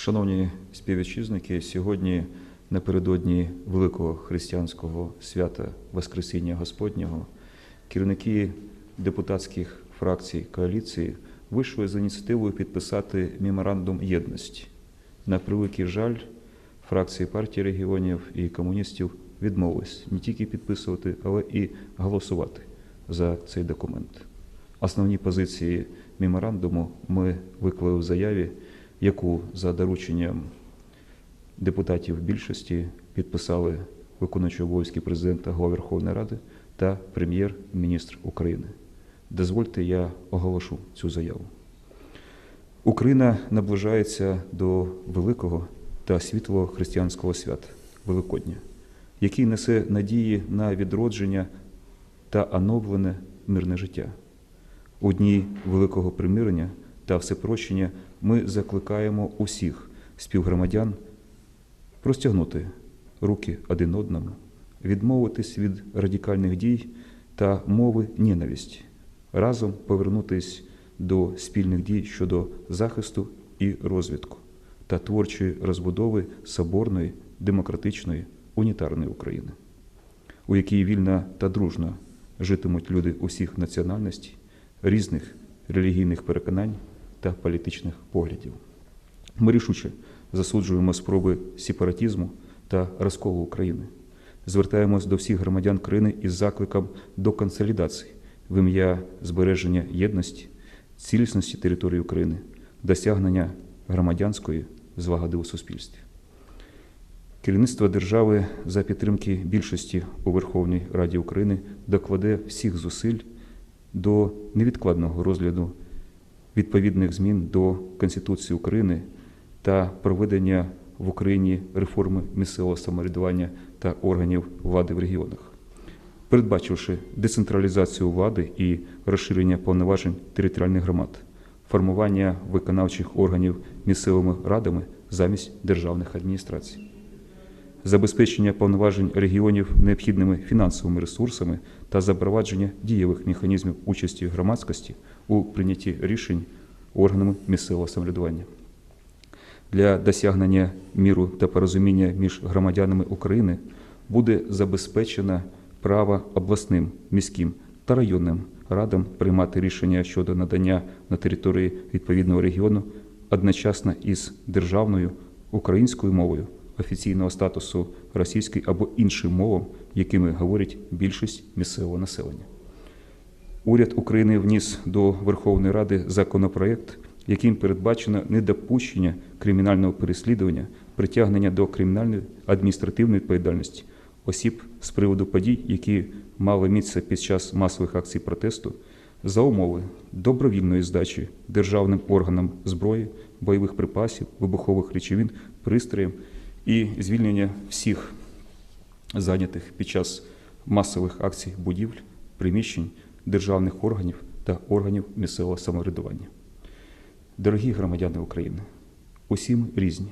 Шановні співвітчизники, сьогодні напередодні великого християнського свята Воскресіння Господнього керівники депутатських фракцій коаліції вийшли з ініціативою підписати меморандум єдності. На превеликий жаль, фракції партії регіонів і комуністів відмовились не тільки підписувати, але і голосувати за цей документ. Основні позиції меморандуму ми виклали в заяві, яку за дорученням депутатів більшості підписали виконуючий обов'язки президента Голова Верховної Ради та прем'єр-міністр України. Дозвольте, я оголошу цю заяву. Україна наближається до великого та світлого християнського свята Великодня, який несе надії на відродження та оновлене мирне життя. У дні великого примирення та всепрощення ми закликаємо усіх співгромадян простягнути руки один одному, відмовитись від радикальних дій та мови ненависті, разом повернутись до спільних дій щодо захисту і розвитку та творчої розбудови соборної, демократичної, унітарної України, у якій вільно та дружно житимуть люди усіх національностей, різних релігійних переконань та політичних поглядів. Ми рішуче засуджуємо спроби сепаратизму та розколу України. Звертаємось до всіх громадян країни із закликом до консолідації в ім'я збереження єдності, цілісності території України, досягнення громадянської злагоди у суспільстві. Керівництво держави за підтримки більшості у Верховній Раді України докладе всіх зусиль до невідкладного розгляду відповідних змін до Конституції України та проведення в Україні реформи місцевого самоврядування та органів влади в регіонах, передбачивши децентралізацію влади і розширення повноважень територіальних громад, формування виконавчих органів місцевими радами замість державних адміністрацій забезпечення повноважень регіонів необхідними фінансовими ресурсами та запровадження дієвих механізмів участі громадськості у прийнятті рішень органами місцевого самоврядування. Для досягнення міру та порозуміння між громадянами України буде забезпечено право обласним, міським та районним радам приймати рішення щодо надання на території відповідного регіону одночасно із державною українською мовою офіційного статусу російської або іншим мовам, якими говорить більшість місцевого населення. Уряд України вніс до Верховної Ради законопроект, яким передбачено недопущення кримінального переслідування, притягнення до кримінальної адміністративної відповідальності осіб з приводу подій, які мали місце під час масових акцій протесту, за умови добровільної здачі державним органам зброї, бойових припасів, вибухових речовин, пристроїв і звільнення всіх зайнятих під час масових акцій будівель, приміщень державних органів та органів місцевого самоврядування. Дорогі громадяни України, усі ми різні,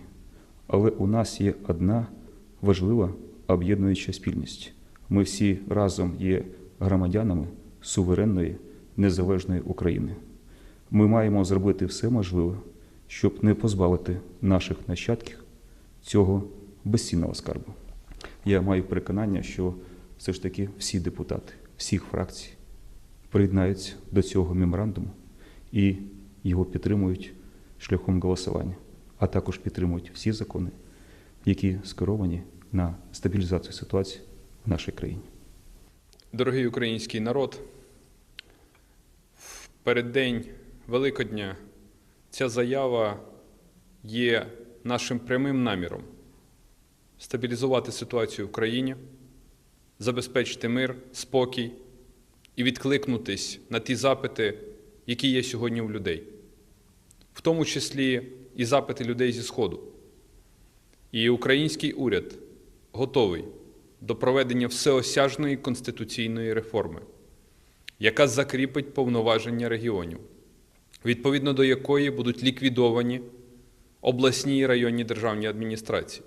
але у нас є одна важлива об'єднуюча спільність. Ми всі разом є громадянами суверенної незалежної України. Ми маємо зробити все можливе, щоб не позбавити наших нащадків цього безцінного скарбу. Я маю переконання, що все ж таки всі депутати, всіх фракцій приєднаються до цього меморандуму і його підтримують шляхом голосування, а також підтримують всі закони, які скеровані на стабілізацію ситуації в нашій країні. Дорогий український народ, в переддень Великодня ця заява є нашим прямим наміром стабілізувати ситуацію в країні, забезпечити мир, спокій і відкликнутись на ті запити, які є сьогодні у людей, в тому числі і запити людей зі Сходу. І український уряд готовий до проведення всеосяжної конституційної реформи, яка закріпить повноваження регіонів, відповідно до якої будуть ліквідовані обласні і районні державні адміністрації.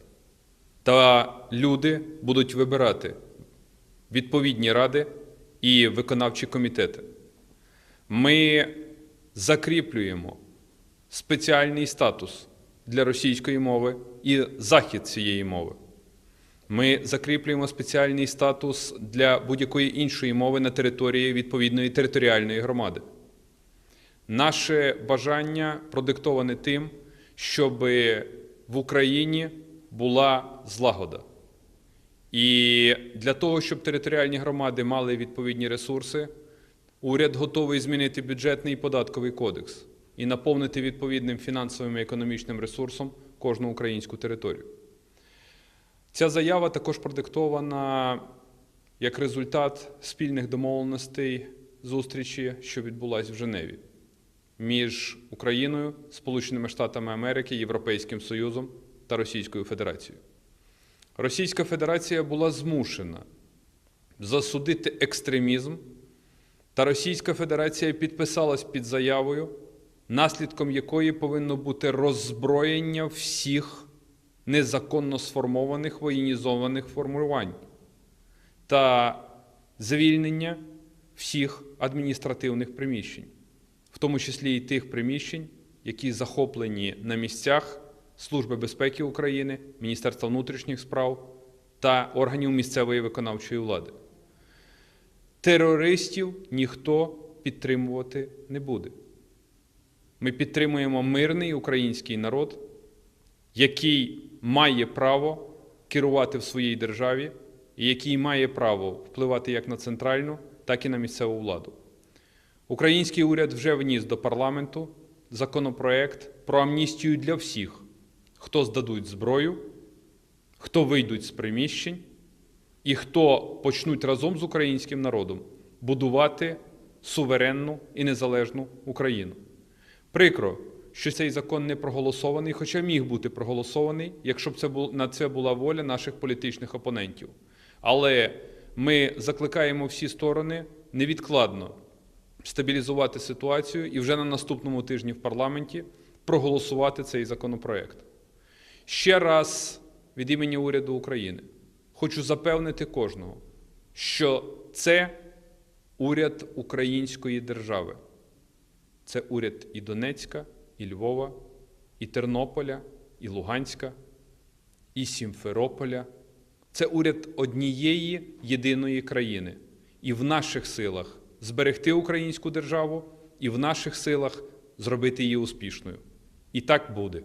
Та люди будуть вибирати відповідні ради і виконавчі комітети. Ми закріплюємо спеціальний статус для російської мови і захід цієї мови. Ми закріплюємо спеціальний статус для будь-якої іншої мови на території відповідної територіальної громади. Наше бажання продиктоване тим, щоб в Україні була злагода. І для того, щоб територіальні громади мали відповідні ресурси, уряд готовий змінити бюджетний і податковий кодекс і наповнити відповідним фінансовим і економічним ресурсом кожну українську територію. Ця заява також продиктована як результат спільних домовленостей зустрічі, що відбулася в Женеві між Україною, Сполученими Штатами Америки, Європейським Союзом та Російською Федерацією. Російська Федерація була змушена засудити екстремізм, та Російська Федерація підписалась під заявою, наслідком якої повинно бути роззброєння всіх незаконно сформованих воєнізованих формувань та звільнення всіх адміністративних приміщень, тому числі і тих приміщень, які захоплені на місцях Служби безпеки України, Міністерства внутрішніх справ та органів місцевої виконавчої влади. Терористів ніхто підтримувати не буде. Ми підтримуємо мирний український народ, який має право керувати в своїй державі і який має право впливати як на центральну, так і на місцеву владу. Український уряд вже вніс до парламенту законопроект про амністію для всіх, хто здадуть зброю, хто вийдуть з приміщень і хто почнуть разом з українським народом будувати суверенну і незалежну Україну. Прикро, що цей закон не проголосований, хоча міг бути проголосований, якщо б це бу- на це була воля наших політичних опонентів. Але ми закликаємо всі сторони невідкладно стабілізувати ситуацію і вже на наступному тижні в парламенті проголосувати цей законопроект. Ще раз від імені уряду України хочу запевнити кожного, що це уряд української держави. Це уряд і Донецька, і Львова, і Тернополя, і Луганська, і Сімферополя. Це уряд однієї єдиної країни. І в наших силах зберегти українську державу, і в наших силах зробити її успішною. І так буде.